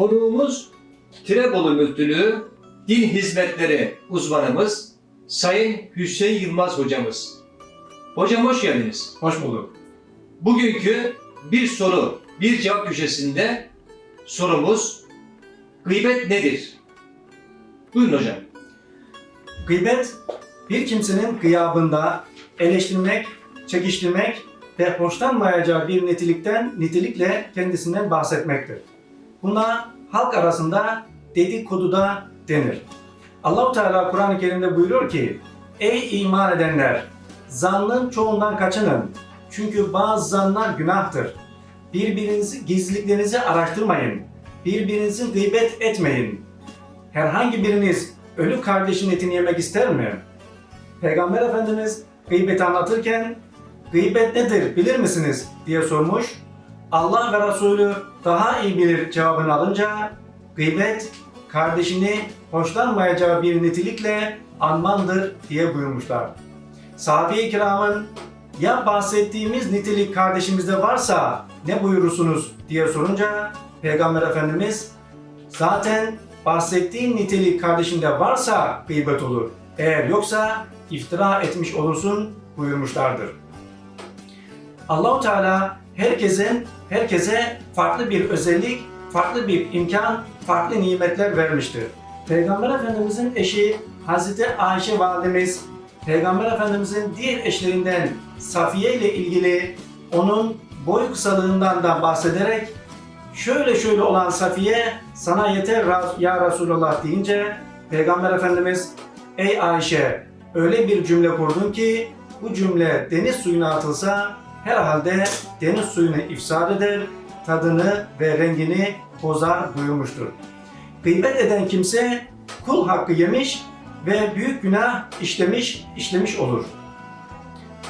Konuğumuz Tirebolu Müftülüğü Din Hizmetleri uzmanımız Sayın Hüseyin Yılmaz hocamız. Hocam hoş geldiniz. Hoş bulduk. Bugünkü bir soru, bir cevap köşesinde sorumuz gıybet nedir? Buyurun hocam. Gıybet, bir kimsenin gıyabında eleştirmek, çekiştirmek ve hoşlanmayacağı bir nitelikten, nitelikle kendisinden bahsetmektir. Buna halk arasında dedikodu da denir. Allahu Teala Kur'an-ı Kerim'de buyuruyor ki: Ey iman edenler, zannın çoğundan kaçının. Çünkü bazı zanlar günahtır. Birbirinizi gizliliklerinizi araştırmayın. Birbirinizi gıybet etmeyin. Herhangi biriniz ölü kardeşin etini yemek ister mi? Peygamber Efendimiz gıybeti anlatırken gıybet nedir bilir misiniz diye sormuş. Allah ve Resulü daha iyi bilir cevabını alınca gıybet kardeşini hoşlanmayacağı bir nitelikle anmandır diye buyurmuşlar. Sahabe-i kiramın ya bahsettiğimiz nitelik kardeşimizde varsa ne buyurursunuz diye sorunca Peygamber Efendimiz zaten bahsettiğin nitelik kardeşinde varsa gıybet olur. Eğer yoksa iftira etmiş olursun buyurmuşlardır. Allahu Teala herkesin herkese farklı bir özellik, farklı bir imkan, farklı nimetler vermiştir. Peygamber Efendimizin eşi Hazreti Ayşe validemiz Peygamber Efendimizin diğer eşlerinden Safiye ile ilgili onun boy kısalığından da bahsederek şöyle şöyle olan Safiye sana yeter ya Resulallah deyince Peygamber Efendimiz ey Ayşe öyle bir cümle kurdun ki bu cümle deniz suyuna atılsa herhalde deniz suyunu ifsad eder, tadını ve rengini bozar buyurmuştur. Gıybet eden kimse kul hakkı yemiş ve büyük günah işlemiş işlemiş olur.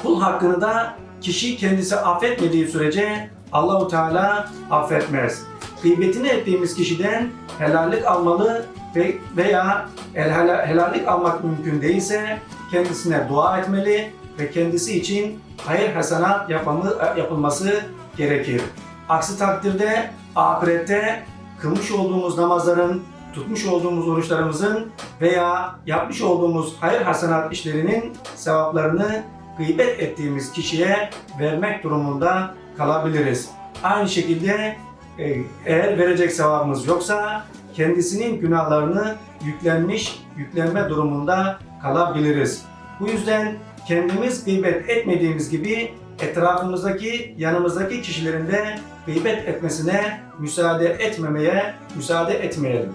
Kul hakkını da kişi kendisi affetmediği sürece Allahu Teala affetmez. Gıybetini ettiğimiz kişiden helallik almalı ve veya el hela- helallik almak mümkün değilse kendisine dua etmeli ve kendisi için hayır hasenat yapmamı, yapılması gerekir. Aksi takdirde ahirette kılmış olduğumuz namazların, tutmuş olduğumuz oruçlarımızın veya yapmış olduğumuz hayır hasenat işlerinin sevaplarını gıybet ettiğimiz kişiye vermek durumunda kalabiliriz. Aynı şekilde e, eğer verecek sevabımız yoksa kendisinin günahlarını yüklenmiş, yüklenme durumunda kalabiliriz. Bu yüzden kendimiz gıybet etmediğimiz gibi etrafımızdaki, yanımızdaki kişilerin de gıybet etmesine müsaade etmemeye müsaade etmeyelim.